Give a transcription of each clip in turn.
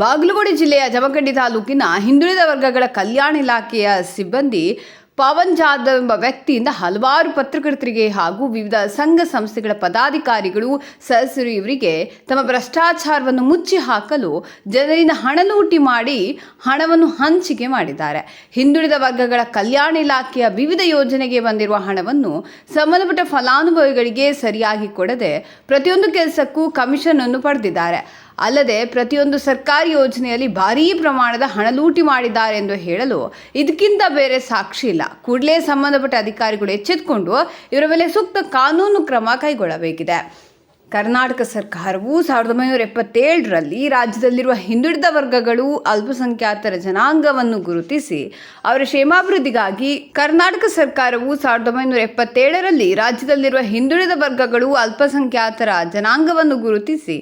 ಬಾಗಲಕೋಟೆ ಜಿಲ್ಲೆಯ ಜಮಖಂಡಿ ತಾಲೂಕಿನ ಹಿಂದುಳಿದ ವರ್ಗಗಳ ಕಲ್ಯಾಣ ಇಲಾಖೆಯ ಸಿಬ್ಬಂದಿ ಪವನ್ ಜಾಧವ್ ಎಂಬ ವ್ಯಕ್ತಿಯಿಂದ ಹಲವಾರು ಪತ್ರಕರ್ತರಿಗೆ ಹಾಗೂ ವಿವಿಧ ಸಂಘ ಸಂಸ್ಥೆಗಳ ಪದಾಧಿಕಾರಿಗಳು, ಸದಸ್ಯರು ಇವರಿಗೆ ತಮ್ಮ ಭ್ರಷ್ಟಾಚಾರವನ್ನು ಮುಚ್ಚಿ ಹಾಕಲು ಜನರಿಂದ ಹಣ ಲೂಟಿ ಮಾಡಿ ಹಣವನ್ನು ಹಂಚಿಕೆ ಮಾಡಿದ್ದಾರೆ. ಹಿಂದುಳಿದ ವರ್ಗಗಳ ಕಲ್ಯಾಣ ಇಲಾಖೆಯ ವಿವಿಧ ಯೋಜನೆಗೆ ಬಂದಿರುವ ಹಣವನ್ನು ಸಂಬಂಧಪಟ್ಟ ಫಲಾನುಭವಿಗಳಿಗೆ ಸರಿಯಾಗಿ ಕೊಡದೆ ಪ್ರತಿಯೊಂದು ಕೆಲಸಕ್ಕೂ ಕಮಿಷನ್ ಅನ್ನು ಪಡೆದಿದ್ದಾರೆ. ಅಲ್ಲದೆ ಪ್ರತಿಯೊಂದು ಸರ್ಕಾರಿ ಯೋಜನೆಯಲ್ಲಿ ಭಾರೀ ಪ್ರಮಾಣದ ಹಣ ಲೂಟಿ ಮಾಡಿದ್ದಾರೆ ಎಂದು ಹೇಳಲು ಇದಕ್ಕಿಂತ ಬೇರೆ ಸಾಕ್ಷಿ ಇಲ್ಲ. ಕೂಡಲೇ ಸಂಬಂಧಪಟ್ಟ ಅಧಿಕಾರಿಗಳು ಎಚ್ಚೆತ್ತುಕೊಂಡು ಇವರ ಮೇಲೆ ಸೂಕ್ತ ಕಾನೂನು ಕ್ರಮ ಕೈಗೊಳ್ಳಬೇಕಿದೆ. ಕರ್ನಾಟಕ ಸರ್ಕಾರವು ಸಾವಿರದ ಒಂಬೈನೂರ ಎಪ್ಪತ್ತೇಳರಲ್ಲಿ ರಾಜ್ಯದಲ್ಲಿರುವ ಹಿಂದುಳಿದ ವರ್ಗಗಳು ಅಲ್ಪಸಂಖ್ಯಾತರ ಜನಾಂಗವನ್ನು ಗುರುತಿಸಿ ಅವರ ಕ್ಷೇಮಾಭಿವೃದ್ಧಿಗಾಗಿ ಕರ್ನಾಟಕ ಸರ್ಕಾರವು ಸಾವಿರದ ಒಂಬೈನೂರ ಎಪ್ಪತ್ತೇಳರಲ್ಲಿ ರಾಜ್ಯದಲ್ಲಿರುವ ಹಿಂದುಳಿದ ವರ್ಗಗಳು ಅಲ್ಪಸಂಖ್ಯಾತರ ಜನಾಂಗವನ್ನು ಗುರುತಿಸಿ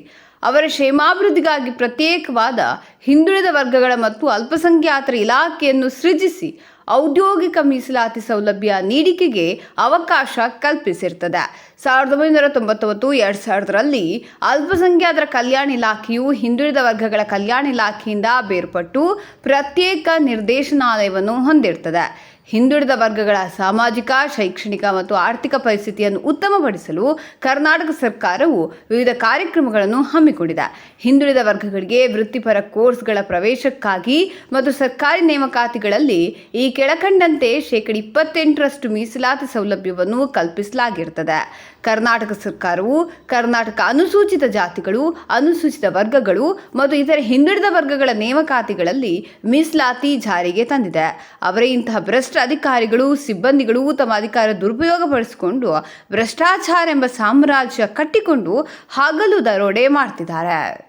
ಅವರ ಕ್ಷೇಮಾಭಿವೃದ್ಧಿಗಾಗಿ ಪ್ರತ್ಯೇಕವಾದ ಹಿಂದುಳಿದ ವರ್ಗಗಳ ಮತ್ತು ಅಲ್ಪಸಂಖ್ಯಾತರ ಇಲಾಖೆಯನ್ನು ಸೃಜಿಸಿ ಔದ್ಯೋಗಿಕ ಮೀಸಲಾತಿ ಸೌಲಭ್ಯ ನೀಡಿಕೆಗೆ ಅವಕಾಶ ಕಲ್ಪಿಸಿರ್ತದೆ. ಸಾವಿರದ ಒಂಬೈನೂರ ತೊಂಬತ್ತೊಂಬತ್ತು, ಎರಡು ಸಾವಿರದರಲ್ಲಿ ಅಲ್ಪಸಂಖ್ಯಾತರ ಕಲ್ಯಾಣ ಇಲಾಖೆಯು ಹಿಂದುಳಿದ ವರ್ಗಗಳ ಕಲ್ಯಾಣ ಇಲಾಖೆಯಿಂದ ಬೇರ್ಪಟ್ಟು ಪ್ರತ್ಯೇಕ ನಿರ್ದೇಶನಾಲಯವನ್ನು ಹೊಂದಿರ್ತದೆ. ಹಿಂದುಳಿದ ವರ್ಗಗಳ ಸಾಮಾಜಿಕ, ಶೈಕ್ಷಣಿಕ ಮತ್ತು ಆರ್ಥಿಕ ಪರಿಸ್ಥಿತಿಯನ್ನು ಉತ್ತಮಪಡಿಸಲು ಕರ್ನಾಟಕ ಸರ್ಕಾರವು ವಿವಿಧ ಕಾರ್ಯಕ್ರಮಗಳನ್ನು ಹಮ್ಮಿಕೊಂಡಿದೆ. ಹಿಂದುಳಿದ ವರ್ಗಗಳಿಗೆ ವೃತ್ತಿಪರ ಕೋರ್ಸ್ಗಳ ಪ್ರವೇಶಕ್ಕಾಗಿ ಮತ್ತು ಸರ್ಕಾರಿ ನೇಮಕಾತಿಗಳಲ್ಲಿ ಈ ಕೆಳಕಂಡಂತೆ ಶೇಕಡ ಇಪ್ಪತ್ತೆಂಟರಷ್ಟು ಮೀಸಲಾತಿ ಸೌಲಭ್ಯವನ್ನು ಕಲ್ಪಿಸಲಾಗಿರ್ತದೆ ಕರ್ನಾಟಕ ಸರ್ಕಾರವು ಕರ್ನಾಟಕ ಅನುಸೂಚಿತ ಜಾತಿಗಳು, ಅನುಸೂಚಿತ ವರ್ಗಗಳು ಮತ್ತು ಇತರ ಹಿಂದುಳಿದ ವರ್ಗಗಳ ನೇಮಕಾತಿಗಳಲ್ಲಿ ಮೀಸಲಾತಿ ಜಾರಿಗೆ ತಂದಿದೆ. ಅವರೇ ಇಂತಹ ಭ್ರಷ್ಟ ಅಧಿಕಾರಿಗಳು ಸಿಬ್ಬಂದಿಗಳು ತಮ್ಮ ಅಧಿಕಾರ ದುರುಪಯೋಗಪಡಿಸಿಕೊಂಡು ಭ್ರಷ್ಟಾಚಾರ ಎಂಬ ಸಾಮ್ರಾಜ್ಯ ಕಟ್ಟಿಕೊಂಡು ಹಗಲು ದರೋಡೆ ಮಾಡ್ತಿದ್ದಾರೆ.